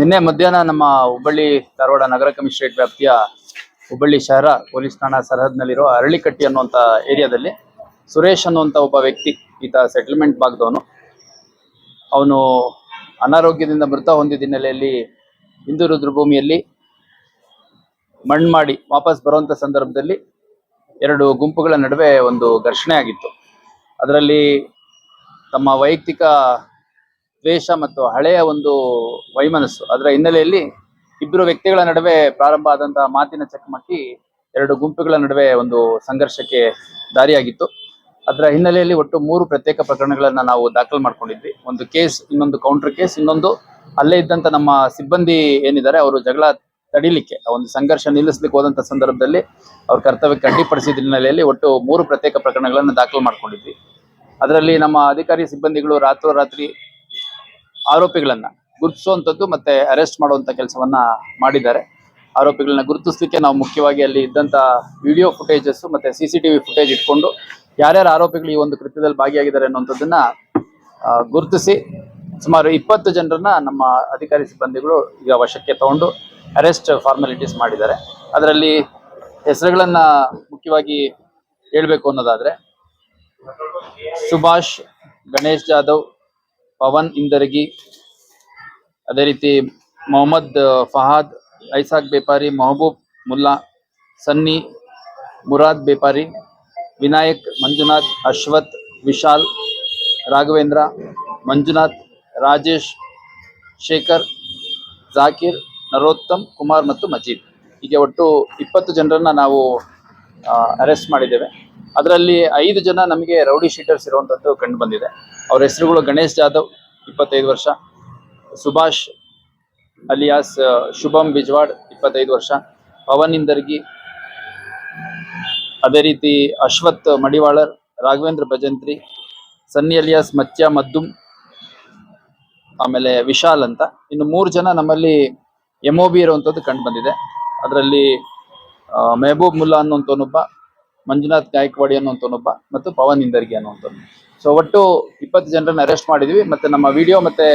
ನಿನ್ನೆ ಮಧ್ಯಾಹ್ನ ನಮ್ಮ ಹುಬ್ಬಳ್ಳಿ ಧಾರವಾಡ ನಗರ ಕಮಿಷನರೇಟ್ ವ್ಯಾಪ್ತಿಯ ಹುಬ್ಬಳ್ಳಿ ಶಹರ ಪೊಲೀಸ್ ಠಾಣಾ ಸರಹದ್ನಲ್ಲಿರೋ ಅರಳಿಕಟ್ಟಿ ಅನ್ನುವಂತ ಏರಿಯಾದಲ್ಲಿ ಸುರೇಶ್ ಅನ್ನುವಂತ ಒಬ್ಬ ವ್ಯಕ್ತಿ, ಈತ ಸೆಟಲ್ಮೆಂಟ್ ಭಾಗದವನು. ಅವನು ಅನಾರೋಗ್ಯದಿಂದ ಮೃತ ಹೊಂದಿದ ಹಿನ್ನೆಲೆಯಲ್ಲಿ ಹಿಂದೂ ರುದ್ರಭೂಮಿಯಲ್ಲಿ ಮಣ್ಣು ಮಾಡಿ ವಾಪಸ್ ಬರುವಂಥ ಸಂದರ್ಭದಲ್ಲಿ ಎರಡು ಗುಂಪುಗಳ ನಡುವೆ ಒಂದು ಘರ್ಷಣೆ ಆಗಿತ್ತು. ಅದರಲ್ಲಿ ತಮ್ಮ ವೈಯಕ್ತಿಕ ದ್ವೇಷ ಮತ್ತು ಹಳೆಯ ಒಂದು ವೈಮನಸ್ಸು. ಅದರ ಹಿನ್ನೆಲೆಯಲ್ಲಿ ಇಬ್ಬರು ವ್ಯಕ್ತಿಗಳ ನಡುವೆ ಪ್ರಾರಂಭ ಆದಂತಹ ಮಾತಿನ ಚಕಮಕಿ ಎರಡು ಗುಂಪುಗಳ ನಡುವೆ ಒಂದು ಸಂಘರ್ಷಕ್ಕೆ ದಾರಿಯಾಗಿತ್ತು. ಅದರ ಹಿನ್ನೆಲೆಯಲ್ಲಿ ಒಟ್ಟು ಮೂರು ಪ್ರತ್ಯೇಕ ಪ್ರಕರಣಗಳನ್ನು ನಾವು ದಾಖಲು ಮಾಡ್ಕೊಂಡಿದ್ವಿ. ಒಂದು ಕೇಸ್, ಇನ್ನೊಂದು ಕೌಂಟರ್ ಕೇಸ್, ಇನ್ನೊಂದು ಅಲ್ಲೇ ಇದ್ದಂಥ ನಮ್ಮ ಸಿಬ್ಬಂದಿ ಏನಿದ್ದಾರೆ, ಅವರು ಜಗಳ ತಡಿಲಿಕ್ಕೆ ಒಂದು ಸಂಘರ್ಷ ನಿಲ್ಲಿಸಲಿಕ್ಕೆ ಹೋದಂಥ ಸಂದರ್ಭದಲ್ಲಿ ಅವ್ರ ಕರ್ತವ್ಯಕ್ಕೆ ಅಡ್ಡಿಪಡಿಸಿದ ಹಿನ್ನೆಲೆಯಲ್ಲಿ ಒಟ್ಟು ಮೂರು ಪ್ರತ್ಯೇಕ ಪ್ರಕರಣಗಳನ್ನು ದಾಖಲು ಮಾಡ್ಕೊಂಡಿದ್ವಿ. ಅದರಲ್ಲಿ ನಮ್ಮ ಅಧಿಕಾರಿ, ಸಿಬ್ಬಂದಿಗಳು ರಾತ್ರೋರಾತ್ರಿ ಆರೋಪಿಗಳನ್ನ ಗುರುತಿಸುವಂತದ್ದು ಮತ್ತೆ ಅರೆಸ್ಟ್ ಮಾಡುವಂತ ಕೆಲಸವನ್ನ ಮಾಡಿದ್ದಾರೆ. ಆರೋಪಿಗಳನ್ನ ಗುರುತಿಸಲಿಕ್ಕೆ ನಾವು ಮುಖ್ಯವಾಗಿ ಅಲ್ಲಿ ಇದ್ದಂತ ವಿಡಿಯೋ ಫುಟೇಜಸ್ ಮತ್ತೆ ಸಿ ಸಿ ಟಿವಿ ಫುಟೇಜ್ ಇಟ್ಕೊಂಡು ಯಾರ್ಯಾರು ಆರೋಪಿಗಳು ಈ ಒಂದು ಕೃತ್ಯದಲ್ಲಿ ಭಾಗಿಯಾಗಿದ್ದಾರೆ ಅನ್ನುವಂಥದ್ದನ್ನ ಗುರುತಿಸಿ ಸುಮಾರು ಇಪ್ಪತ್ತು ಜನರನ್ನ ನಮ್ಮ ಅಧಿಕಾರಿ ಸಿಬ್ಬಂದಿಗಳು ಈಗ ವಶಕ್ಕೆ ತಗೊಂಡು ಅರೆಸ್ಟ್ ಫಾರ್ಮಾಲಿಟೀಸ್ ಮಾಡಿದ್ದಾರೆ. ಅದರಲ್ಲಿ ಹೆಸರುಗಳನ್ನ ಮುಖ್ಯವಾಗಿ ಹೇಳ್ಬೇಕು ಅನ್ನೋದಾದ್ರೆ ಸುಭಾಷ್, ಗಣೇಶ್ ಜಾಧವ್ ಪವನ್ ಇಂದರ್ಗಿ, ಅದೇ ರೀತಿ ಮೊಹಮ್ಮದ್ ಫಹಾದ್, ಐಸಾಕ್ ಬೇಪಾರಿ, ಮೊಹಬೂಬ್ ಮುಲ್ಲಾ, ಸನ್ನಿ, ಮುರಾದ್ ಬೇಪಾರಿ, ವಿನಾಯಕ್, ಮಂಜುನಾಥ್, ಅಶ್ವಥ್, ವಿಶಾಲ್, ರಾಘವೇಂದ್ರ, ಮಂಜುನಾಥ್, ರಾಜೇಶ್, ಶೇಖರ್, ಜಾಕೀರ್, ನರೋತ್ತಮ್, ಕುಮಾರ್ ಮತ್ತು ಮಜೀದ್. ಹೀಗೆ ಒಟ್ಟು ಇಪ್ಪತ್ತು ಜನರನ್ನ ನಾವು ಅರೆಸ್ಟ್ ಮಾಡಿದ್ದೇವೆ. ಅದರಲ್ಲಿ ಐದು ಜನ ನಮಗೆ ರೌಡಿ ಶೀಟರ್ಸ್ ಇರುವಂತದ್ದು ಕಂಡು ಬಂದಿದೆ. ಅವ್ರ ಹೆಸರುಗಳು ಗಣೇಶ್ ಜಾಧವ್, ಇಪ್ಪತ್ತೈದು ವರ್ಷ, ಸುಭಾಷ್ ಅಲಿಯಾಸ್, ಶುಭಂ ಬಿಜ್ವಾಡ್, ಇಪ್ಪತ್ತೈದು ವರ್ಷ, ಪವನ್ ಇಂದರ್ಗಿ, ಅದೇ ರೀತಿ ಅಶ್ವಥ್ ಮಡಿವಾಳರ್, ರಾಘವೇಂದ್ರ ಭಜಂತ್ರಿ, ಸನ್ನಿ ಅಲಿಯಾಸ್ ಮತ್ಯ ಮದ್ದುಮ್ ಆಮೇಲೆ ವಿಶಾಲ್ ಅಂತ. ಇನ್ನು ಮೂರು ಜನ ನಮ್ಮಲ್ಲಿ ಎಂ ಒ ಬಿ ಇರುವಂಥದ್ದು ಕಂಡು ಬಂದಿದೆ. ಅದರಲ್ಲಿ ಮೆಹಬೂಬ್ ಮುಲ್ಲಾ ಅನ್ನುವಂಥವನೊಬ್ಬ ಮಂಜುನಾಥ್ ಗಾಯಕ್ವಾಡಿ ಅನ್ನುವಂಥವನೊಬ್ಬ ಮತ್ತು ಪವನ್ ಇಂದರ್ಗಿ ಅನ್ನುವಂಥವ್ನು. ಸೊ ಒಟ್ಟು ಇಪ್ಪತ್ತು ಜನರನ್ನ ಅರೆಸ್ಟ್ ಮಾಡಿದ್ವಿ ಮತ್ತೆ ನಮ್ಮ ವಿಡಿಯೋ ಮತ್ತೆ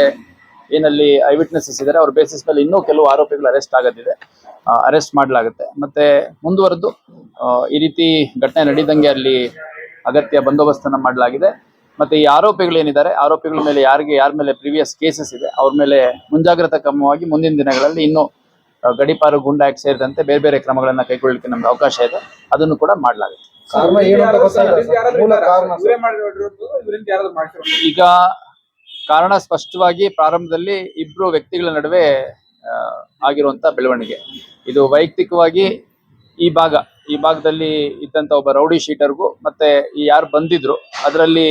ಏನಲ್ಲಿ ಐ ವಿಟ್ನೆಸಸ್ ಇದ್ದಾರೆ ಅವ್ರ ಬೇಸಿಸ್ ಮೇಲೆ ಇನ್ನೂ ಕೆಲವು ಆರೋಪಿಗಳು ಅರೆಸ್ಟ್ ಆಗದಿದೆ. ಅರೆಸ್ಟ್ ಮಾಡಲಾಗುತ್ತೆ. ಮತ್ತೆ ಮುಂದುವರೆದು ಈ ರೀತಿ ಘಟನೆ ನಡೀದಂಗೆ ಅಲ್ಲಿ ಅಗತ್ಯ ಬಂದೋಬಸ್ತನ್ನ ಮಾಡಲಾಗಿದೆ. ಮತ್ತೆ ಈ ಆರೋಪಿಗಳೇನಿದ್ದಾರೆ ಆರೋಪಿಗಳ ಮೇಲೆ ಯಾರಿಗೆ, ಯಾರ ಮೇಲೆ ಪ್ರಿವಿಯಸ್ ಕೇಸಸ್ ಇದೆ, ಅವ್ರ ಮೇಲೆ ಮುಂಜಾಗ್ರತಾ ಕ್ರಮವಾಗಿ ಮುಂದಿನ ದಿನಗಳಲ್ಲಿ ಇನ್ನು ಗಡೀಪಾರು ಗುಂಡಾಗಿ ಸೇರಿದಂತೆ ಬೇರೆ ಬೇರೆ ಕ್ರಮಗಳನ್ನ ಕೈಗೊಳ್ಳಲಿಕ್ಕೆ ನಮ್ಗೆ ಅವಕಾಶ ಇದೆ. ಅದನ್ನು ಕೂಡ ಮಾಡಲಾಗುತ್ತೆ. ಕಾರಣ ಏನು ಅಂತ ಗೊತ್ತಾಗಿಲ್ಲ ಮೂಲ ಕಾರಣ ಸರ್. ಇವರಿಂದ ಯಾರಾದ್ರೂ ಮಾಡ್ತಿರೋ ಈಗ ಕಾರಣ ಸ್ಪಷ್ಟವಾಗಿ ಪ್ರಾರಂಭದಲ್ಲಿ ಇಬ್ರು ವ್ಯಕ್ತಿಗಳ ನಡುವೆ ಆ, ಆಗಿರುವಂತ ಬೆಳವಣಿಗೆ. ಇದು ವೈಯಕ್ತಿಕವಾಗಿ ಈ ಭಾಗ ಈ ಭಾಗದಲ್ಲಿ ಇದ್ದಂತ ಒಬ್ಬ ರೌಡಿ ಶೀಟರ್ಗೂ ಮತ್ತೆ ಈ ಯಾರು ಬಂದಿದ್ರು ಅದರಲ್ಲಿ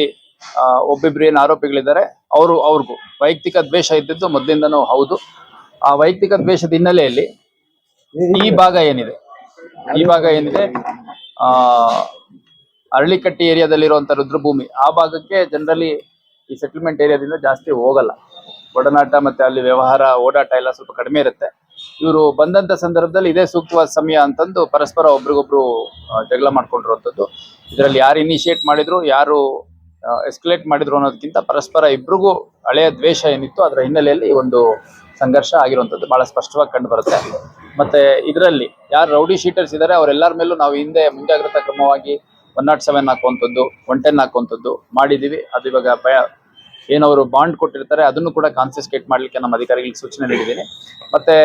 ಒಬ್ಬಿಬ್ರು ಏನು ಆರೋಪಿಗಳಿದ್ದಾರೆ ಅವರು ಅವ್ರಿಗೂ. ವೈಯಕ್ತಿಕ ದ್ವೇಷ ಇದ್ದಿದ್ದು ಮೊದಲಿಂದನೂ ಹೌದು. ಆ ವೈಯಕ್ತಿಕ ದ್ವೇಷದ ಹಿನ್ನೆಲೆಯಲ್ಲಿ ಈ ಭಾಗ ಏನಿದೆ? ಈ ಭಾಗ ಏನಿದೆ? ಆ, ಅರಳಿಕಟ್ಟಿ ಏರಿಯಾದಲ್ಲಿರುವಂತ ರುದ್ರಭೂಮಿ. ಆ ಭಾಗಕ್ಕೆ ಜನರಲಿ ಈ ಸೆಟಲ್ಮೆಂಟ್ ಏರಿಯಾದಿಂದ ಜಾಸ್ತಿ ಹೋಗಲ್ಲ. ಒಡನಾಟ ಮತ್ತೆ ಅಲ್ಲಿ ವ್ಯವಹಾರ, ಓಡಾಟ ಎಲ್ಲ ಸ್ವಲ್ಪ ಕಡಿಮೆ ಇರುತ್ತೆ. ಇವರು ಬಂದಂತ ಸಂದರ್ಭದಲ್ಲಿ ಇದೇ ಸೂಕ್ತವಾದ ಸಮಯ ಅಂತಂದು ಪರಸ್ಪರ ಒಬ್ರಿಗೊಬ್ರು ಜಗಳ ಮಾಡ್ಕೊಂಡಿರುವಂಥದ್ದು. ಇದರಲ್ಲಿ ಯಾರು ಇನಿಷಿಯೇಟ್ ಮಾಡಿದ್ರು, ಯಾರು ಎಸ್ಕಲೇಟ್ ಮಾಡಿದ್ರು ಅನ್ನೋದಕ್ಕಿಂತ ಪರಸ್ಪರ ಇಬ್ರಿಗೂ ಹಳೆಯ ದ್ವೇಷ ಏನಿತ್ತು ಅದರ ಹಿನ್ನೆಲೆಯಲ್ಲಿ ಒಂದು ಸಂಘರ್ಷ ಆಗಿರುವಂಥದ್ದು. ಬಹಳ ಸ್ಪಷ್ಟವಾಗಿ ಕಂಡು ಬರುತ್ತೆ. ಮತ್ತೆ ಇದರಲ್ಲಿ ಯಾರು ರೌಡಿ ಶೀಟರ್ಸ್ ಇದ್ದಾರೆ ಅವರೆಲ್ಲರ ಮೇಲೂ ನಾವು ಹಿಂದೆ ಮುಂಜಾಗ್ರತಾ ಕ್ರಮವಾಗಿ ಒನ್ ನಾಟ್ ಸೆವೆನ್ ಹಾಕುವಂಥದ್ದು, ಒನ್ ಟೆನ್ ಹಾಕುವಂಥದ್ದು ಮಾಡಿದ್ದೀವಿ. ಅದು ಇವಾಗ ಭಯ ಏನವರು ಬಾಂಡ್ ಕೊಟ್ಟಿರ್ತಾರೆ, ಅದನ್ನು ಕೂಡ ಕಾನ್ಫಿಸ್ಕೇಟ್ ಮಾಡಲಿಕ್ಕೆ ನಮ್ಮ ಅಧಿಕಾರಿಗಳಿಗೆ ಸೂಚನೆ ನೀಡಿದ್ದೀನಿ. ಮತ್ತೆ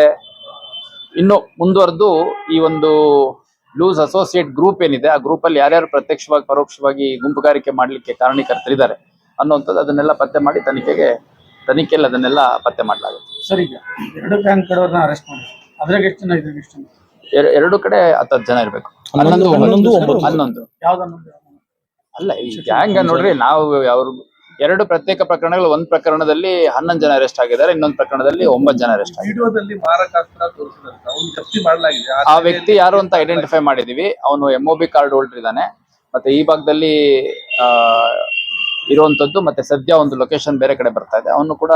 ಇನ್ನು ಮುಂದುವರೆದು ಈ ಒಂದು ಲೂಸ್ ಅಸೋಸಿಯೇಟ್ ಗ್ರೂಪ್ ಏನಿದೆ, ಆ ಗ್ರೂಪ್ ಅಲ್ಲಿ ಯಾರ್ಯಾರು ಪ್ರತ್ಯಕ್ಷವಾಗಿ, ಪರೋಕ್ಷವಾಗಿ ಗುಂಪುಗಾರಿಕೆ ಮಾಡಲಿಕ್ಕೆ ಕಾರಣೀಕರ್ತರಿದ್ದಾರೆ ಅನ್ನುವಂಥದ್ದು ಅದನ್ನೆಲ್ಲ ಪತ್ತೆ ಮಾಡಿ ತನಿಖೆಗೆ, ತನಿಖೆಯಲ್ಲಿ ಅದನ್ನೆಲ್ಲ ಪತ್ತೆ ಮಾಡಲಾಗುತ್ತೆ. ಸರ್ ಈಗ ಎರಡು ಬ್ಯಾಂಕ್ ಕಡೆಯವ್ರನ್ನ ಅರೆಸ್ಟ್ ಮಾಡಿ ಅದ್ರಾಗ ಎಷ್ಟು ಜನ ಇದ್ರಾಗ ಎಷ್ಟು ಜನ? ಎರ- ಎರಡು ಕಡೆ ಹತ್ತತ್ತು ಜನ ಇರಬೇಕು. ಹನ್ನೊಂದು ಹನ್ನೊಂದು ಒಂಬತ್ತು. ಹನ್ನೊಂದು. ಯಾವ್ದನ್ನೊಂದು? ಅಲ್ಲ ಈ ಗ್ಯಾಂಗ್ ನೋಡ್ರಿ ನಾವು ಅವ್ರ ಎರಡು ಪ್ರತ್ಯೇಕ ಪ್ರಕರಣಗಳು ಒಂದ್ ಪ್ರಕರಣದಲ್ಲಿ ಹನ್ನೊಂದು ಜನ ಅರೆಸ್ಟ್ ಆಗಿದ್ದಾರೆ ಇನ್ನೊಂದು ಪ್ರಕರಣದಲ್ಲಿ ಒಂಬತ್ತು ಜನ ಅರೆಸ್ಟ್ ಆಗಿದ್ದಾರೆ. ವಿಡಿಯೋದಲ್ಲಿ ಮಾರಕಾಸ್ತ್ರ ತೋರಿಸಿದಂತ ಅವ್ನು ಜಪ್ತಿ ಮಾಡಲಾಗಿದೆ. ಆ ವ್ಯಕ್ತಿ ಯಾರು ಅಂತ ಐಡೆಂಟಿಫೈ ಮಾಡಿದೀವಿ. ಅವನು ಎಂ ಬಿ ಕಾರ್ಡ್ ಹೋಲ್ಡರ್ ಇದ್ದಾನೆ. ಮತ್ತೆ ಈ ಭಾಗದಲ್ಲಿ ಆ, ಇರುವಂತದ್ದು ಮತ್ತೆ ಸದ್ಯ ಒಂದು ಲೊಕೇಶನ್ ಬೇರೆ ಕಡೆ ಬರ್ತಾ ಇದೆ. ಅವನು ಕೂಡ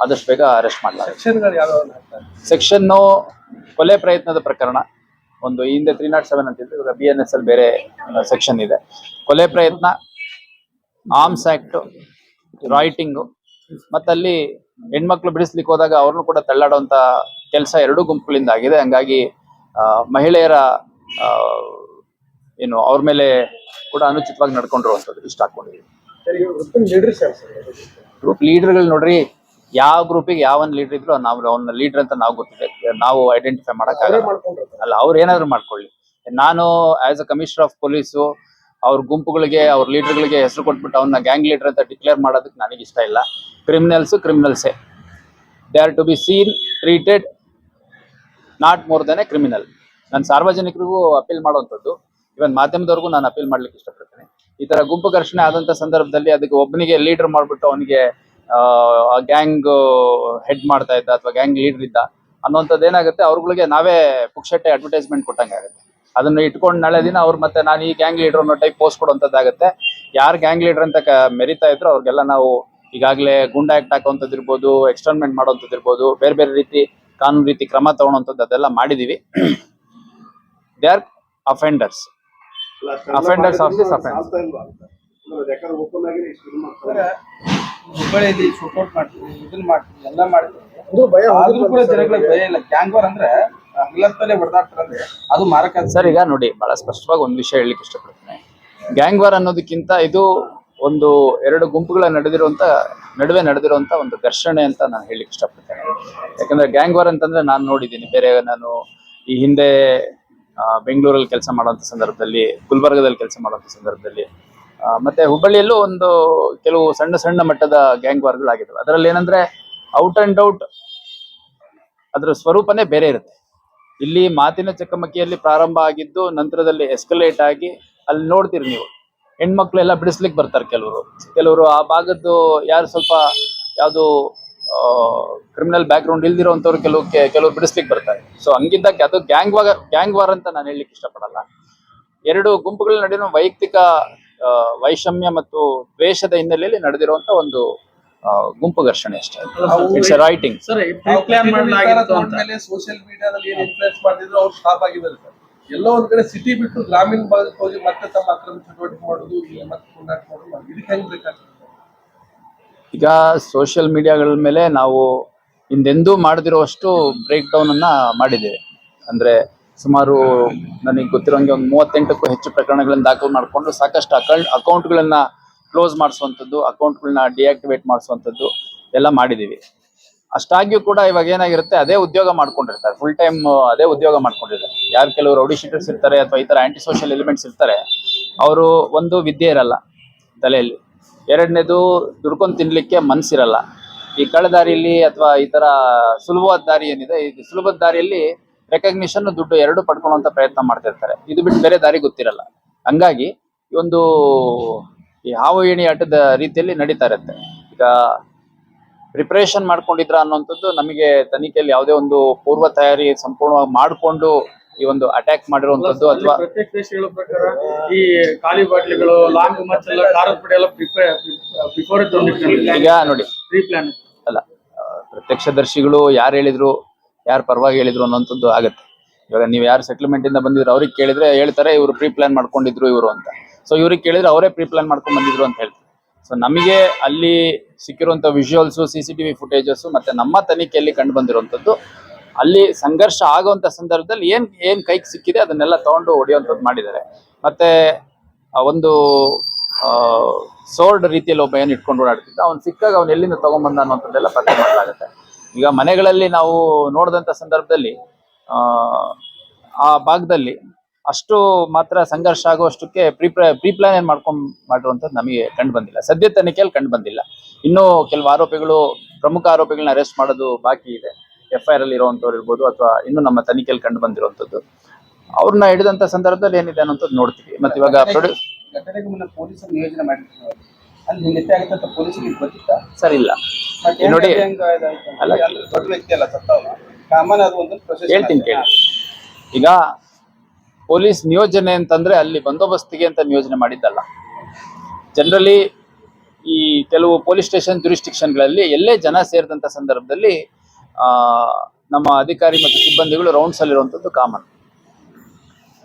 ಆದಷ್ಟು ಬೇಗ ಅರೆಸ್ಟ್ ಮಾಡಲಾಗುತ್ತೆ. ಸೆಕ್ಷನ್ನು ಸೆಕ್ಷನ್ ಕೊಲೆ ಪ್ರಯತ್ನದ ಪ್ರಕರಣ ಒಂದು ಈ ಹಿಂದೆ ತ್ರೀ ನಾಟ್ ಸೆವೆನ್ ಅಂತಿದ್ದು ಇವಾಗ ಬಿ ಎನ್ ಎಸ್ ಅಲ್ಲಿ ಬೇರೆ ಸೆಕ್ಷನ್ ಇದೆ. ಕೊಲೆ ಪ್ರಯತ್ನ ಆರ್ಮ್ಸ್ ಆಕ್ಟ್ ರಾಯ್ಟಿಂಗು ಮತ್ತಲ್ಲಿ ಹೆಣ್ಮಕ್ಳು ಬಿಡಿಸ್ಲಿಕ್ಕೆ ಹೋದಾಗ ಅವ್ರನ್ನೂ ಕೂಡ ತಳ್ಳಾಡುವಂತ ಕೆಲಸ ಎರಡೂ ಗುಂಪುಗಳಿಂದ ಆಗಿದೆ. ಹಂಗಾಗಿ ಮಹಿಳೆಯರ ಏನು ಅವ್ರ ಮೇಲೆ ಕೂಡ ಅನುಚಿತವಾಗಿ ನಡ್ಕೊಂಡಿರುವಂಥದ್ದು ಇಷ್ಟ ಹಾಕೊಂಡಿದ್ದೀವಿ ಗ್ರೂಪ್ ಲೀಡರ್ಗಳು ನೋಡ್ರಿ ಯಾವ ಗ್ರೂಪಿಗೆ ಯಾವ ಒಂದು ಲೀಡರ್ ಇದ್ರು ನಾವು ಅವ್ನ ಲೀಡರ್ ಅಂತ ನಾವು ಗೊತ್ತಿದೆ. ನಾವು ಐಡೆಂಟಿಫೈ ಮಾಡಕ್ ಅಲ್ಲ ಅವ್ರು ಏನಾದ್ರು ಮಾಡ್ಕೊಳ್ಳಿ. ನಾನು as a commissioner of police ಅವ್ರ ಗುಂಪುಗಳಿಗೆ ಅವ್ರ ಲೀಡರ್ಗಳಿಗೆ ಹೆಸರು ಕೊಟ್ಬಿಟ್ಟು ಅವನ್ನ ಗ್ಯಾಂಗ್ ಲೀಡರ್ ಅಂತ ಡಿಕ್ಲೇರ್ ಮಾಡೋದಕ್ಕೆ ನನಗೆ ಇಷ್ಟ ಇಲ್ಲ. Criminals ಕ್ರಿಮಿನಲ್ಸೇ they are to be seen treated not more than a criminal ನಾನು ಸಾರ್ವಜನಿಕರಿಗೂ ಅಪೀಲ್ ಮಾಡುವಂಥದ್ದು. ಇವನ್ ಮಾಧ್ಯಮದವ್ರಿಗೂ ನಾನು ಅಪೀಲ್ ಮಾಡ್ಲಿಕ್ಕೆ ಇಷ್ಟಪಡ್ತೇನೆ. ಈ ತರ ಗುಂಪು ಘರ್ಷಣೆ ಆದಂತ ಸಂದರ್ಭದಲ್ಲಿ ಅದಕ್ಕೆ ಒಬ್ಬನಿಗೆ ಲೀಡರ್ ಮಾಡ್ಬಿಟ್ಟು ಅವನಿಗೆ ಗ್ಯಾಂಗ್ ಹೆಡ್ ಮಾಡ್ತಾ ಇದ್ದ ಅಥವಾ ಗ್ಯಾಂಗ್ ಲೀಡರ್ ಇದ್ದ ಅನ್ನೋಂಥದ್ದು ಏನಾಗುತ್ತೆ? ಅವ್ರಗಳಿಗೆ ನಾವೇ ಪುಕ್ಷಟ್ಟೆ ಅಡ್ವರ್ಟೈಸ್ಮೆಂಟ್ ಕೊಟ್ಟಂಗೆ ಆಗುತ್ತೆ. ಅದನ್ನ ಇಟ್ಕೊಂಡು ನಾಳೆ ದಿನ ಅವ್ರು ಮತ್ತೆ ನಾನು ಈ ಗ್ಯಾಂಗ್ ಲೀಡರ್ ಅನ್ನೋ ಟೈಪ್ ಪೋಸ್ಟ್ ಕೊಡುವಂಥದ್ದಾಗುತ್ತೆ. ಯಾರು ಗ್ಯಾಂಗ್ ಲೀಡರ್ ಅಂತ ಮೆರಿತಾ ಇದ್ರು ಅವ್ರಿಗೆಲ್ಲ ನಾವು ಈಗಾಗಲೇ ಗುಂಡ ಆಕ್ಟ್ ಹಾಕುವಂಥದ್ದು ಇರ್ಬೋದು ಎಕ್ಸ್ಟರ್ನ್ಮೆಂಟ್ ಮಾಡುವಂಥದ್ದು ಇರ್ಬೋದು ಬೇರೆ ಬೇರೆ ರೀತಿ ಕಾನೂನು ರೀತಿ ಕ್ರಮ ತಗೊಳ್ಳೋಂಥದ್ದು ಅದೆಲ್ಲ ಮಾಡಿದೀವಿ. They are offenders Offenders of support ಮಾಡ್ತೀವಿ ಇದನ್ನ ಮಾಡ್ತೀವಿ ಎಲ್ಲ ಮಾಡ್ತೀವಿ. ಆದ್ರೂ ಕೂಡ ಜನಗಳಿಗೆ ಭಯ ಇಲ್ಲ. ಗ್ಯಾಂಗ್ ವಾರ್ ಅಂದ್ರೆ ಹಗಲತ್ತಲ್ಲೇ ಹೊಡೆದಾಡ್ತಾರಂದ್ರೆ ಅದು ಮಾರಕ ಸರ್ ಈಗ ನೋಡಿ ಬಹಳ ಸ್ಪಷ್ಟವಾಗಿ ಒಂದು ವಿಷಯ ಹೇಳಲಿಕ್ಕೆ ಇಷ್ಟಪಡ್ತೇನೆ. ಗ್ಯಾಂಗ್ ವಾರ್ ಅನ್ನೋದಕ್ಕಿಂತ ಇದು ಒಂದು ಎರಡು ಗುಂಪುಗಳ ನಡೆದಿರುವಂತ ನಡುವೆ ನಡೆದಿರುವಂತ ಒಂದು ಘರ್ಷಣೆ ಅಂತ ನಾನು ಹೇಳಲಿಕ್ಕೆ ಇಷ್ಟಪಡ್ತೇನೆ. ಯಾಕಂದ್ರೆ ಗ್ಯಾಂಗ್ ವಾರ್ ಅಂತಂದ್ರೆ ನಾನು ನೋಡಿದ್ದೀನಿ. ಬೇರೆ ನಾನು ಈ ಹಿಂದೆ ಬೆಂಗಳೂರಲ್ಲಿ ಕೆಲಸ ಮಾಡುವಂತ ಸಂದರ್ಭದಲ್ಲಿ ಗುಲ್ಬರ್ಗದಲ್ಲಿ ಕೆಲಸ ಮಾಡುವಂತ ಸಂದರ್ಭದಲ್ಲಿ ಮತ್ತೆ ಹುಬ್ಬಳ್ಳಿಯಲ್ಲೂ ಒಂದು ಕೆಲವು ಸಣ್ಣ ಸಣ್ಣ ಮಟ್ಟದ ಗ್ಯಾಂಗ್ ವಾರ್ಗಳಾಗಿದ್ದಾವೆ ಅದರಲ್ಲಿ ಏನಂದ್ರೆ ಔಟ್ ಅಂಡ್ ಔಟ್ ಅದರ ಸ್ವರೂಪನೇ ಬೇರೆ ಇರುತ್ತೆ. ಇಲ್ಲಿ ಮಾತಿನ ಚಕಮಕಿಯಲ್ಲಿ ಪ್ರಾರಂಭ ಆಗಿದ್ದು ನಂತರದಲ್ಲಿ ಎಸ್ಕಲೇಟ್ ಆಗಿ ಅಲ್ಲಿ ನೋಡ್ತೀರಿ ನೀವು. ಹೆಣ್ಮಕ್ಳೆಲ್ಲ ಬಿಡಿಸ್ಲಿಕ್ಕೆ ಬರ್ತಾರೆ ಕೆಲವರು. ಕೆಲವರು ಆ ಭಾಗದ್ದು ಯಾರು ಸ್ವಲ್ಪ ಯಾವುದು ಕ್ರಿಮಿನಲ್ ಬ್ಯಾಕ್ ಗ್ರೌಂಡ್ ಇಲ್ದಿರೋಂಥವ್ರು ಕೆಲವು ಕೆಲವರು ಬಿಡಿಸ್ಲಿಕ್ಕೆ ಬರ್ತಾರೆ. ಸೊ ಹಂಗಿದ್ದಕ್ಕೆ ಅದು ಗ್ಯಾಂಗ್ ವಾರ್ ಗ್ಯಾಂಗ್ ವಾರ್ ಅಂತ ನಾನು ಹೇಳಲಿಕ್ಕೆ ಇಷ್ಟಪಡಲ್ಲ. ಎರಡು ಗುಂಪುಗಳ ನಡುವಿನ ವೈಯಕ್ತಿಕ ವೈಷಮ್ಯ ಮತ್ತು ದ್ವೇಷದ ಹಿನ್ನೆಲೆಯಲ್ಲಿ ನಡೆದಿರುವಂತ ಒಂದು ಗುಂಪು ಘರ್ಷಣೆ ಅಷ್ಟೇ. ಇಟ್ಸ್ ರೈಟಿಂಗ್ ಸೋಷಿಯಲ್ ಮೀಡಿಯಾದಲ್ಲಿ ಏನ್ ಇನ್ಫ್ಲೂಯೆನ್ಸ್ ಮಾಡಿದ್ರು ಅವ್ರು ಸ್ಟಾಪ್ ಆಗಿದ್ದಾರೆ ಸರ್. ಎಲ್ಲೋ ಒಂದ್ ಕಡೆ ಸಿಟಿ ಬಿಟ್ಟು ಗ್ರಾಮೀಣ ಭಾಗಕ್ಕೆ ಹೋಗಿ ಮತ್ತೆ ತಮ್ಮ ಅಕ್ರಮ ಚಟುವಟಿಕೆ ಮಾಡೋದು ಇಲ್ಲಿ ಮತ್ತೆ ಪುಂಡಾಟ ಮಾಡೋದು ಇದಕ್ಕೆ ಹೆಂಗ್ ಬೇಕಾಗ್ತದೆ ಈಗ ಸೋಷಿಯಲ್ ಮೀಡಿಯಾಗಳ ಮೇಲೆ ನಾವು ಹಿಂದೆಂದೂ ಮಾಡದಿರುವಷ್ಟು ಬ್ರೇಕ್ ಡೌನ್ ಅನ್ನ ಮಾಡಿದ್ದೇವೆ. ಅಂದ್ರೆ ಸುಮಾರು ನನಗೆ ಗೊತ್ತಿರೋಂಗೆ ಒಂದು ಮೂವತ್ತೆಂಟಕ್ಕೂ ಹೆಚ್ಚು ಪ್ರಕರಣಗಳನ್ನು ದಾಖಲು ಮಾಡಿಕೊಂಡು ಸಾಕಷ್ಟು ಅಕೌಂಟ್, ಅಕೌಂಟ್ಗಳನ್ನ ಕ್ಲೋಸ್ ಮಾಡಿಸುವಂಥದ್ದು, ಅಕೌಂಟ್ಗಳನ್ನ ಡಿಆಕ್ಟಿವೇಟ್ ಮಾಡಿಸುವಂಥದ್ದು ಎಲ್ಲ ಮಾಡಿದ್ದೀವಿ. ಅಷ್ಟಾಗಿಯೂ ಕೂಡ ಇವಾಗ ಏನಾಗಿರುತ್ತೆ, ಅದೇ ಉದ್ಯೋಗ ಮಾಡ್ಕೊಂಡಿರ್ತಾರೆ. ಫುಲ್ ಟೈಮ್ ಅದೇ ಉದ್ಯೋಗ ಮಾಡ್ಕೊಂಡಿರ್ತಾರೆ ಯಾರು ಕೆಲವರು ರೌಡಿ ಶೀಟರ್ಸ್ ಇರ್ತಾರೆ ಅಥವಾ ಈ ಥರ ಆಂಟಿ ಸೋಷಿಯಲ್ ಎಲಿಮೆಂಟ್ಸ್ ಇರ್ತಾರೆ, ಅವರು ಒಂದು ವಿದ್ಯೆ ಇರಲ್ಲ ತಲೆಯಲ್ಲಿ. ಎರಡನೇದು ದುಡ್ಕೊಂಡು ತಿನ್ನಲಿಕ್ಕೆ ಮನಸ್ಸಿರಲ್ಲ ಈ ಕಳ್ಳದಾರಿಯಲ್ಲಿ ಅಥವಾ ಈ ಥರ ಸುಲಭವಾದ ದಾರಿ ಏನಿದೆ, ಈ ಸುಲಭದ ದಾರಿಯಲ್ಲಿ ರೆಕಗ್ನಿಷನ್ ದುಡ್ಡು ಎರಡು ಪಡ್ಕೊಳ್ಳುವಂತ ಪ್ರಯತ್ನ ಮಾಡ್ತಿರ್ತಾರೆ. ಇದು ಬಿಟ್ಟು ಬೇರೆ ದಾರಿ ಗೊತ್ತಿರಲ್ಲ. ಹಂಗಾಗಿ ಈ ಒಂದು ಈ ಹಾವು ಏಣಿ ಆಟದ ರೀತಿಯಲ್ಲಿ ನಡೀತಾ ಇರುತ್ತೆ. ಈಗ ಪ್ರಿಪರೇಷನ್ ಮಾಡ್ಕೊಂಡಿದ್ರ ಅನ್ನುವಂಥದ್ದು ನಮಗೆ ತನಿಖೆಯಲ್ಲಿ ಯಾವುದೇ ಒಂದು ಪೂರ್ವ ತಯಾರಿ ಸಂಪೂರ್ಣವಾಗಿ ಮಾಡಿಕೊಂಡು ಈ ಒಂದು ಅಟ್ಯಾಕ್ ಮಾಡಿರುವಂತದ್ದು ಅಥವಾ ಪ್ರಕಾರ ಈ ಖಾಲಿ ಬಾಟ್ಲಿಗಳು ಲಾಂಗ್ ಮಚ್ ಎಲ್ಲ ಖಾರದ ಪುಡಿ ಎಲ್ಲ ಬಿಫೋರ್ ಈಗ ನೋಡಿ. ಪ್ರೀ ಪ್ಲಾನ್ ಅಲ್ಲ ಪ್ರತ್ಯಕ್ಷದರ್ಶಿಗಳು ಯಾರು ಹೇಳಿದ್ರು? ಯಾರು ಪರವಾಗಿ ಹೇಳಿದ್ರು ಅನ್ನೋಂಥದ್ದು ಆಗುತ್ತೆ. ಇವಾಗ ನೀವು ಯಾರು ಸೆಟ್ಲ್ಮೆಂಟ್ ಇಂದ ಬಂದಿದ್ರು ಅವ್ರಿಗೆ ಕೇಳಿದ್ರೆ ಹೇಳ್ತಾರೆ, ಇವರು ಪ್ರೀ ಪ್ಲಾನ್ ಮಾಡ್ಕೊಂಡಿದ್ರು ಇವರು ಅಂತ. ಸೊ ಇವ್ರಿಗೆ ಕೇಳಿದ್ರೆ ಅವರೇ ಪ್ರೀ ಪ್ಲಾನ್ ಮಾಡ್ಕೊಂಡು ಬಂದಿದ್ರು ಅಂತ ಹೇಳ್ತಾರೆ. ಸೊ ನಮಗೆ ಅಲ್ಲಿ ಸಿಕ್ಕಿರುವಂತ visuals C C TV footages ಮತ್ತೆ ನಮ್ಮ ತನಿಖೆಯಲ್ಲಿ ಕಂಡು ಬಂದಿರುವಂತದ್ದು ಅಲ್ಲಿ ಸಂಘರ್ಷ ಆಗುವಂತ ಸಂದರ್ಭದಲ್ಲಿ ಏನ್ ಏನ್ ಕೈಗೆ ಸಿಕ್ಕಿದೆ ಅದನ್ನೆಲ್ಲ ತಗೊಂಡು ಹೊಡೆಯುವಂಥದ್ದು ಮಾಡಿದ್ದಾರೆ. ಮತ್ತೆ ಒಂದು ಸೋರ್ಡ್ ರೀತಿಯಲ್ಲಿ ಒಬ್ಬ ಏನು ಇಟ್ಕೊಂಡು ಓಡಾಡ್ತಿದ್ದ, ಅವ್ನು ಸಿಕ್ಕಾಗ ಅವ್ನು ಎಲ್ಲಿಂದ ಬಂದ ಅನ್ನೋಂಥದ್ದೆಲ್ಲ ಪತ್ತೆ ಮಾಡಲಾಗುತ್ತೆ. ಈಗ ಮನೆಗಳಲ್ಲಿ ನಾವು ನೋಡಿದಂಥ ಸಂದರ್ಭದಲ್ಲಿ ಆ, ಆ ಭಾಗದಲ್ಲಿ ಅಷ್ಟು ಮಾತ್ರ ಸಂಘರ್ಷ ಆಗುವಷ್ಟಕ್ಕೆ ಪ್ರೀ ಪ್ರೀ ಪ್ಲಾನ್ ಏನ್ ಮಾಡ್ಕೊಂಡ್ ಮಾಡಿರುವಂಥದ್ದು ನಮಗೆ ಕಂಡು ಬಂದಿಲ್ಲ. ಸದ್ಯ ತನಿಖೆಯಲ್ಲಿ ಕಂಡು ಬಂದಿಲ್ಲ. ಇನ್ನೂ ಕೆಲವು ಆರೋಪಿಗಳು ಪ್ರಮುಖ ಆರೋಪಿಗಳನ್ನ ಅರೆಸ್ಟ್ ಮಾಡೋದು ಬಾಕಿ ಇದೆ. ಎಫ್ ಐ ಆರ್ ಅಲ್ಲಿ ಇರುವಂಥವ್ರು ಇರ್ಬೋದು ಅಥವಾ ಇನ್ನು ನಮ್ಮ ತನಿಖೆಯಲ್ಲಿ ಕಂಡು ಬಂದಿರುವಂಥದ್ದು ಅವ್ರನ್ನ ಹಿಡಿದಂತ ಸಂದರ್ಭದಲ್ಲಿ ಏನಿದೆ ಅನ್ನೋಂಥದ್ದು ನೋಡ್ತೀವಿ. ಮತ್ತೆ ಇವಾಗ ಪ್ರೊಡ್ಯೂ ಅಲ್ಲಿ ಹಿಂದೆ ಆಗುತ್ತೆ ಅಂತ ಪೊಲೀಸರಿಗೆ ಗೊತ್ತಿತ್ತ? ಸರ್ ಇಲ್ಲ. ಮತ್ತೆ ನೋಡಿ ಅಲ್ಲ. ದೊಡ್ಡ ವ್ಯಕ್ತಿ ಅಲ್ಲ ಸತ್ತವನ. ಕಾಮನ್ ಅದು ಒಂದು ಪ್ರೊಸೆಸ್ ಹೇಳ್ತೀನಿ ಕೇಳಿ. ಈಗ ಪೊಲೀಸ್ ನಿಯೋಜನೆ ಅಂತಂದ್ರೆ ಅಲ್ಲಿ ಬಂದೋಬಸ್ತಿಗೆ ಅಂತ ನಿಯೋಜನೆ ಮಾಡಿದ್ದಲ್ಲ. ಜನರಲಿ ಈ ಕೆಲವು ಪೊಲೀಸ್ ಸ್ಟೇಷನ್ಗಳಲ್ಲಿ ಎಲ್ಲೇ ಜನ ಸೇರಿದಂತ ಸಂದರ್ಭದಲ್ಲಿ ಆ ನಮ್ಮ ಅಧಿಕಾರಿ ಮತ್ತು ಸಿಬ್ಬಂದಿಗಳು ರೌಂಡ್ಸ್ ಅಲ್ಲಿ ಇರುವಂತದ್ದು ಕಾಮನ್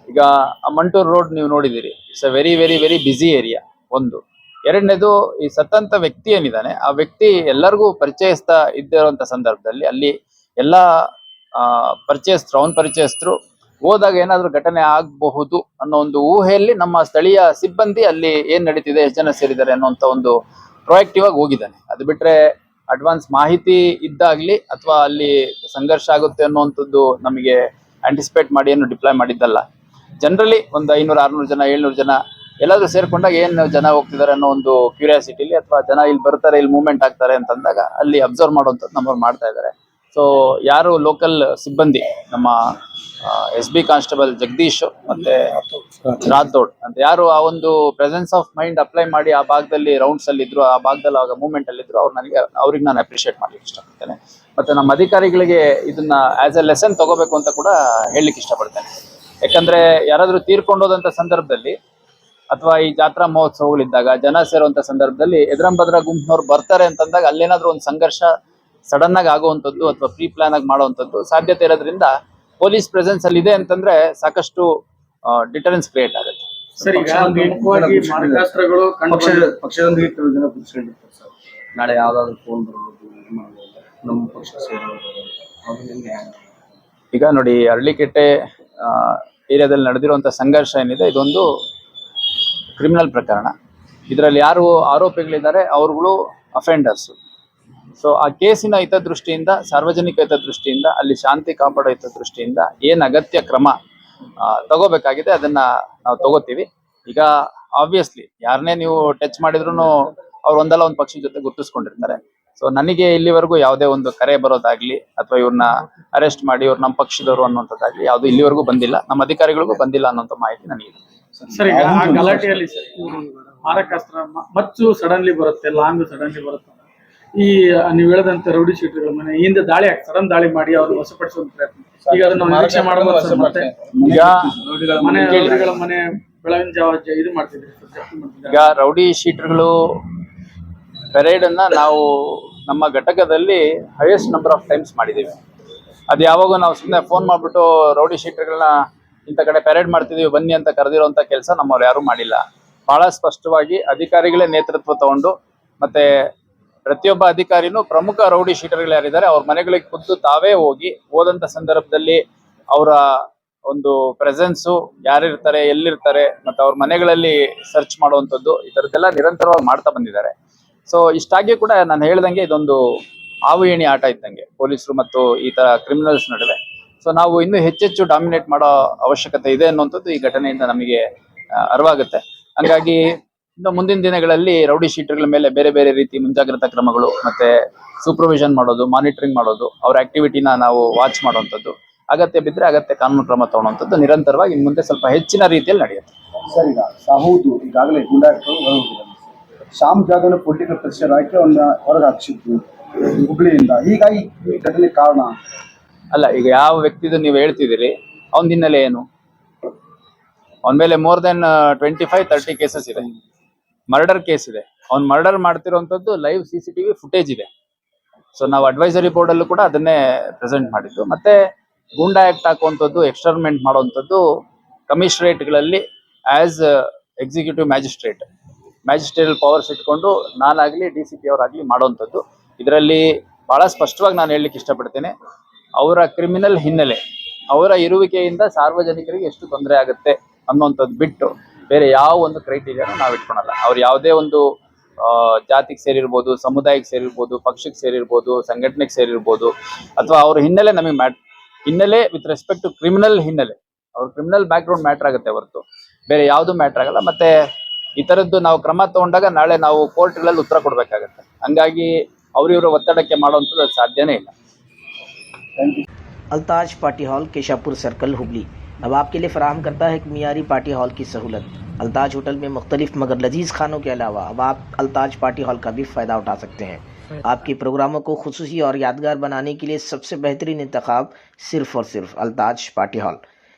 ಈಗ ಆ ಮಂಟೂರ್ ರೋಡ್ ನೀವು ನೋಡಿದಿರಿ it's a very very very busy area ಒಂದು. ಎರಡನೇದು ಈ ಸತ್ತಂತ ವ್ಯಕ್ತಿ ಏನಿದ್ದಾನೆ, ಆ ವ್ಯಕ್ತಿ ಎಲ್ಲರಿಗೂ ಪರಿಚಯಿಸ್ತಾ ಇದ್ದಿರುವಂತ ಸಂದರ್ಭದಲ್ಲಿ ಅಲ್ಲಿ ಎಲ್ಲ, ಆ, ಪರಿಚಯಸ್ಥರು, ಅವನ್ ಪರಿಚಯಸ್ಥರು ಹೋದಾಗ ಏನಾದ್ರೂ ಘಟನೆ ಆಗಬಹುದು ಅನ್ನೋ ಒಂದು ಊಹೆಯಲ್ಲಿ ನಮ್ಮ ಸ್ಥಳೀಯ ಸಿಬ್ಬಂದಿ ಅಲ್ಲಿ ಏನ್ ನಡೀತಿದೆ, ಎಷ್ಟು ಜನ ಸೇರಿದ್ದಾರೆ ಅನ್ನೋಂತ ಒಂದು ಪ್ರೊಯಾಕ್ಟಿವ್ ಆಗಿ ಹೋಗಿದ್ದಾನೆ. ಅದು ಬಿಟ್ರೆ ಅಡ್ವಾನ್ಸ್ ಮಾಹಿತಿ ಇದ್ದಾಗ್ಲಿ ಅಥವಾ ಅಲ್ಲಿ ಸಂಘರ್ಷ ಆಗುತ್ತೆ ಅನ್ನುವಂಥದ್ದು ನಮಗೆ ಆಂಟಿಸಿಪೇಟ್ ಮಾಡಿ ಏನು ಡಿಪ್ಲಾಯ್ ಮಾಡಿದ್ದಲ್ಲ. ಜನರಲಿ ಒಂದು ಐನೂರು, ಆರ್ನೂರು ಜನ, ಏಳ್ನೂರು ಜನ ಎಲ್ಲಾದ್ರೂ ಸೇರ್ಕೊಂಡಾಗ ಏನ್ ಜನ ಹೋಗ್ತಿದ್ದಾರೆ ಅನ್ನೋ ಒಂದು ಕ್ಯೂರಿಯಾಸಿಟಿಲಿ ಅಥವಾ ಜನ ಇಲ್ಲಿ ಬರ್ತಾರೆ, ಇಲ್ಲಿ ಮೂವ್ಮೆಂಟ್ ಆಗ್ತಾರೆ ಅಂತಂದಾಗ ಅಲ್ಲಿ ಅಬ್ಸರ್ವ್ ಮಾಡುವಂಥದ್ದು ನಮ್ಮವ್ರು ಮಾಡ್ತಾ ಇದ್ದಾರೆ ಸೊ ಯಾರು ಲೋಕಲ್ ಸಿಬ್ಬಂದಿ, ನಮ್ಮ ಎಸ್ ಬಿ ಕಾನ್ಸ್ಟೇಬಲ್ ಜಗದೀಶ್ ಮತ್ತೆ ರಾಥೋಡ್ ಅಂತ ಯಾರು ಆ ಒಂದು ಪ್ರೆಸೆನ್ಸ್ ಆಫ್ ಮೈಂಡ್ ಅಪ್ಲೈ ಮಾಡಿ ಆ ಭಾಗದಲ್ಲಿ ರೌಂಡ್ಸ್ ಅಲ್ಲಿ ಇದ್ರು, ಆ ಭಾಗದಲ್ಲಿ ಆಗ ಮೂವ್ಮೆಂಟ್ ಅಲ್ಲಿ ಇದ್ರು, ಅವ್ರು ನನಗೆ, ಅವ್ರಿಗೆ ನಾನು ಅಪ್ರಿಷಿಯೇಟ್ ಮಾಡ್ಲಿಕ್ಕೆ ಇಷ್ಟಪಡ್ತೇನೆ. ಮತ್ತೆ ನಮ್ಮ ಅಧಿಕಾರಿಗಳಿಗೆ ಇದನ್ನ ಆಸ್ ಎ ಲೆಸನ್ ತಗೋಬೇಕು ಅಂತ ಕೂಡ ಹೇಳಲಿಕ್ಕೆ ಇಷ್ಟಪಡ್ತೇನೆ. ಯಾಕಂದ್ರೆ ಯಾರಾದ್ರೂ ತೀರ್ಕೊಂಡೋದಂತ ಸಂದರ್ಭದಲ್ಲಿ ಅಥವಾ ಈ ಜಾತ್ರಾ ಮಹೋತ್ಸವಗಳಿದ್ದಾಗ ಜನ ಸೇರುವಂತ ಸಂದರ್ಭದಲ್ಲಿ ಎದುರಂಬದ್ರ ಗುಂಪಿನವ್ರು ಬರ್ತಾರೆ ಅಂತಂದಾಗ ಅಲ್ಲೇನಾದ್ರೂ ಒಂದು ಸಂಘರ್ಷ ಸಡನ್ ಆಗಿ ಆಗುವಂಥದ್ದು ಅಥವಾ ಪ್ರೀ ಪ್ಲಾನ್ ಆಗಿ ಮಾಡುವಂಥದ್ದು ಸಾಧ್ಯತೆ ಇರೋದ್ರಿಂದ ಪೊಲೀಸ್ ಪ್ರೆಸೆನ್ಸ್ ಅಲ್ಲಿ ಇದೆ ಅಂತಂದ್ರೆ ಸಾಕಷ್ಟು ಡಿಟರೆನ್ಸ್ ಕ್ರಿಯೇಟ್ ಆಗುತ್ತೆ ನಾಳೆ ಯಾವ್ದಾದ್ರು ಫೋನ್ ನಮ್ಮ ಪಕ್ಷ? ಈಗ ನೋಡಿ ಅರಳಿಕೆಟ್ಟೆ ಏರಿಯಾದಲ್ಲಿ ನಡೆದಿರುವಂತ ಸಂಘರ್ಷ ಏನಿದೆ ಇದೊಂದು ಕ್ರಿಮಿನಲ್ ಪ್ರಕರಣ. ಇದರಲ್ಲಿ ಯಾರು ಆರೋಪಿಗಳಿದ್ದಾರೆ, ಅವ್ರುಗಳು ಅಫೆಂಡರ್ಸ್ ಸೊ ಆ ಕೇಸಿನ ಹಿತದೃಷ್ಟಿಯಿಂದ, ಸಾರ್ವಜನಿಕ ಹಿತದೃಷ್ಟಿಯಿಂದ, ಅಲ್ಲಿ ಶಾಂತಿ ಕಾಪಾಡೋ ಹಿತದೃಷ್ಟಿಯಿಂದ ಏನು ಅಗತ್ಯ ಕ್ರಮ ತಗೋಬೇಕಾಗಿದೆ, ಅದನ್ನ ನಾವು ತಗೋತೀವಿ. ಈಗ ಆಬ್ವಿಯಸ್ಲಿ ಯಾರನ್ನೇ ನೀವು ಟಚ್ ಮಾಡಿದ್ರು ಅವ್ರು ಒಂದಲ್ಲ ಒಂದು ಪಕ್ಷದ ಜೊತೆ ಗುರುತಿಸ್ಕೊಂಡಿರ್ತಾರೆ. ಸೊ ನನಗೆ ಇಲ್ಲಿವರೆಗೂ ಯಾವುದೇ ಒಂದು ಕರೆ ಬರೋದಾಗ್ಲಿ, ಅಥವಾ ಇವ್ರನ್ನ ಅರೆಸ್ಟ್ ಮಾಡಿ, ಇವ್ರು ನಮ್ಮ ಪಕ್ಷದವರು ಅನ್ನುವಂಥದ್ದಾಗ್ಲಿ, ಯಾವುದು ಇಲ್ಲಿವರೆಗೂ ಬಂದಿಲ್ಲ. ನಮ್ಮ ಅಧಿಕಾರಿಗಳಿಗೂ ಬಂದಿಲ್ಲ ಅನ್ನೋಂಥ ಮಾಹಿತಿ ನನಗಿದೆ. ಸರ್. ಈಗ ಆ ಗಲಾಟೆಯಲ್ಲಿ ಸರ್ ಮಾರಕಾಸ್ತ್ರ ಮಚ್ಚು ಸಡನ್ಲಿ ಬರುತ್ತೆ ಲಾಂಗ್ ಸಡನ್ಲಿ ಬರುತ್ತೆ. ಈ ನೀವು ಹೇಳದಂತ ರೌಡಿ ಶೀಟರ್ಗಳ ಮನೆ ಹಿಂದೆ ದಾಳಿ ಸಡನ್ ದಾಳಿ ಮಾಡಿ ಅವ್ರು ವಶಪಡಿಸುವಂತ ಪ್ರಯತ್ನ. ಈಗ ಅದನ್ನ ನಿರೀಕ್ಷೆ ಮಾಡಬಹುದು ಸರ್ ಮತ್ತೆ ಈಗ ಮನೆ ರೌಡಿಗಳ ಮನೆ ಬೆಳಗಿನ ಜಾವ ಇದು ಮಾಡ್ತಿದ್ರಿ ಈಗ ರೌಡಿ ಶೀಟರ್ಗಳು ಪೆರೇಡ್ ಅನ್ನ ನಾವು ನಮ್ಮ ಘಟಕದಲ್ಲಿ ಹೈಯೆಸ್ಟ್ ನಂಬರ್ ಆಫ್ ಟೈಮ್ಸ್ ಮಾಡಿದ್ದೀವಿ ಅದು ಯಾವಾಗ ನಾವು ಸುಮ್ಮನೆ ಫೋನ್ ಮಾಡಿಬಿಟ್ಟು ರೌಡಿ ಶೀಟರ್ಗಳನ್ನ ಇಂಥ ಕಡೆ ಪ್ಯಾರೇಡ್ ಮಾಡ್ತಿದೀವಿ, ಬನ್ನಿ ಅಂತ ಕರೆದಿರುವಂತ ಕೆಲಸ ನಮ್ಮವ್ರು ಯಾರು ಮಾಡಿಲ್ಲ. ಬಹಳ ಸ್ಪಷ್ಟವಾಗಿ ಅಧಿಕಾರಿಗಳೇ ನೇತೃತ್ವ ತಗೊಂಡು, ಮತ್ತೆ ಪ್ರತಿಯೊಬ್ಬ ಅಧಿಕಾರಿನೂ ಪ್ರಮುಖ ರೌಡಿ ಶೀಟರ್ಗಳು ಯಾರಿದ್ದಾರೆ, ಅವ್ರ ಮನೆಗಳಿಗೆ ಖುದ್ದು ತಾವೇ ಹೋಗಿ ಹೋದಂತ ಸಂದರ್ಭದಲ್ಲಿ ಅವರ ಒಂದು ಪ್ರೆಸೆನ್ಸು ಯಾರಿರ್ತಾರೆ, ಎಲ್ಲಿರ್ತಾರೆ, ಮತ್ತೆ ಅವ್ರ ಮನೆಗಳಲ್ಲಿ ಸರ್ಚ್ ಮಾಡುವಂಥದ್ದು ಈ ಥರದ್ದೆಲ್ಲ ನಿರಂತರವಾಗಿ ಮಾಡ್ತಾ ಬಂದಿದ್ದಾರೆ. ಸೊ ಇಷ್ಟಾಗಿ ಕೂಡ ನಾನು ಹೇಳ್ದಂಗೆ ಇದೊಂದು ಹಾವು ಏಣಿ ಆಟ ಇದ್ದಂಗೆ, ಪೊಲೀಸರು ಮತ್ತು ಈ ತರ ಕ್ರಿಮಿನಲ್ಸ್ ನಡುವೆ. ಸೊ ನಾವು ಇನ್ನೂ ಹೆಚ್ಚೆಚ್ಚು ಡಾಮಿನೇಟ್ ಮಾಡೋ ಅವಶ್ಯಕತೆ ಇದೆ ಅನ್ನುವಂಥದ್ದು ಈ ಘಟನೆಯಿಂದ ನಮಗೆ ಅರಿವಾಗುತ್ತೆ. ಹಂಗಾಗಿ ಇನ್ನು ಮುಂದಿನ ದಿನಗಳಲ್ಲಿ ರೌಡಿ ಶೀಟರ್ಗಳ ಮೇಲೆ ಬೇರೆ ಬೇರೆ ರೀತಿ ಮುಂಜಾಗ್ರತಾ ಕ್ರಮಗಳು ಮತ್ತೆ ಸೂಪರ್ವಿಷನ್ ಮಾಡೋದು ಮಾನಿಟರಿಂಗ್ ಮಾಡೋದು, ಅವ್ರ ಆಕ್ಟಿವಿಟಿನ ನಾವು ವಾಚ್ ಮಾಡುವಂಥದ್ದು. ಅಗತ್ಯ ಬಿದ್ದರೆ ಅಗತ್ಯ ಕಾನೂನು ಕ್ರಮ ತಗೊಳ್ಳುವಂಥದ್ದು ನಿರಂತರವಾಗಿ ಇನ್ನು ಮುಂದೆ ಸ್ವಲ್ಪ ಹೆಚ್ಚಿನ ರೀತಿಯಲ್ಲಿ ನಡೆಯುತ್ತೆ. ಸರಿ ಈಗ ಸಾಹುದು ಈಗಾಗಲೇ ಗುಂಡಾಟಗಳು ಶಾಮ್ ಜಾಗನ ಪೊಲಿಟಿಕಲ್ ಪ್ರೆಷರ್ ಹಾಕಿ ಅವನ್ನ ಹೊರಗೆ ಹುಬ್ಳಿಯಿಂದ. ಹೀಗಾಗಿ ಈ ಘಟನೆ ಕಾರಣ? ಅಲ್ಲ, ಈಗ ಯಾವ ವ್ಯಕ್ತಿದು ನೀವು ಹೇಳ್ತಿದ್ದೀರಿ, ಅವನ ಹಿನ್ನೆಲೆ ಏನು? ಅವನ ಮೇಲೆ more than twenty five thirty cases ಇದೆ. ಮರ್ಡರ್ ಕೇಸ್ ಇದೆ. ಅವ್ನು murder ಮಾಡ್ತಿರೋಂಥದ್ದು live C C TV footage ಇದೆ. ಸೊ ನಾವು ಅಡ್ವೈಸರಿ ಬೋರ್ಡ್ ಅಲ್ಲೂ ಕೂಡ ಅದನ್ನೇ ಪ್ರೆಸೆಂಟ್ ಮಾಡಿದ್ದು. ಮತ್ತೆ ಗೂಂಡಾ ಆಕ್ಟ್ ಹಾಕುವಂಥದ್ದು ಎಕ್ಸ್ಟರ್ಮೆಂಟ್ ಮಾಡುವಂಥದ್ದು ಕಮಿಷನರೇಟ್ಗಳಲ್ಲಿ as executive magistrate magistrate powers ಇಟ್ಕೊಂಡು ನಾನಾಗ್ಲಿ ಡಿ ಸಿ ಪಿ ಅವರಾಗ್ಲಿ ಮಾಡುವಂಥದ್ದು. ಇದರಲ್ಲಿ ಬಹಳ ಸ್ಪಷ್ಟವಾಗಿ ನಾನು ಹೇಳಲಿಕ್ಕೆ ಇಷ್ಟಪಡ್ತೇನೆ. ಅವರ ಕ್ರಿಮಿನಲ್ ಹಿನ್ನೆಲೆ, ಅವರ ಇರುವಿಕೆಯಿಂದ ಸಾರ್ವಜನಿಕರಿಗೆ ಎಷ್ಟು ತೊಂದರೆ ಆಗುತ್ತೆ ಅನ್ನುವಂಥದ್ದು ಬಿಟ್ಟು ಬೇರೆ ಯಾವ ಒಂದು ಕ್ರೈಟೀರಿಯಾನು ನಾವು ಇಟ್ಕೊಳಲ್ಲ. ಅವ್ರು ಯಾವುದೇ ಒಂದು ಜಾತಿಗೆ ಸೇರಿರ್ಬೋದು ಸಮುದಾಯಕ್ಕೆ ಸೇರಿರ್ಬೋದು ಪಕ್ಷಕ್ಕೆ ಸೇರಿರ್ಬೋದು, ಸಂಘಟನೆಗೆ ಸೇರಿರ್ಬೋದು, ಅಥವಾ ಅವ್ರ ಹಿನ್ನೆಲೆ ನಮಗೆ ಮ್ಯಾಟ್, ಹಿನ್ನೆಲೆ ವಿತ್ ರೆಸ್ಪೆಕ್ಟ್ ಟು ಕ್ರಿಮಿನಲ್ ಹಿನ್ನೆಲೆ, ಅವ್ರ ಕ್ರಿಮಿನಲ್ ಬ್ಯಾಕ್ ಗ್ರೌಂಡ್ ಮ್ಯಾಟ್ರ್ ಆಗುತ್ತೆ ಹೊರತು. ಬೇರೆ ಯಾವುದು ಮ್ಯಾಟ್ರ್ ಆಗಲ್ಲ. ಮತ್ತೆ ಈ ಥರದ್ದು ನಾವು ಕ್ರಮ ತಗೊಂಡಾಗ ನಾಳೆ ನಾವು ಕೋರ್ಟ್ಗಳಲ್ಲಿ ಉತ್ತರ ಕೊಡಬೇಕಾಗತ್ತೆ. ಹಂಗಾಗಿ ಅವ್ರಿವ್ರ ಒತ್ತಡಕ್ಕೆ ಮಾಡುವಂಥದ್ದು ಅದು ಸಾಧ್ಯನೇ ಇಲ್ಲ. Altaj party hall Keshapur circle Hubli. अब आपके लिए फराहम करता है एक मीरी पार्टी हॉल की सहूलत। अल्ताज होटल में मुख्तलिफ़ मगर लजीज खानों के अलावा अब आप अल्ताज पार्टी हॉल का भी फ़ायदा उठा सकते हैं। आपके प्रोग्रामों को खसूसी और यादगार बनाने के लिए सबसे बेहतरीन इंतखब सिर्फ़ और सिर्फ़ अल्ताज पार्टी हॉल।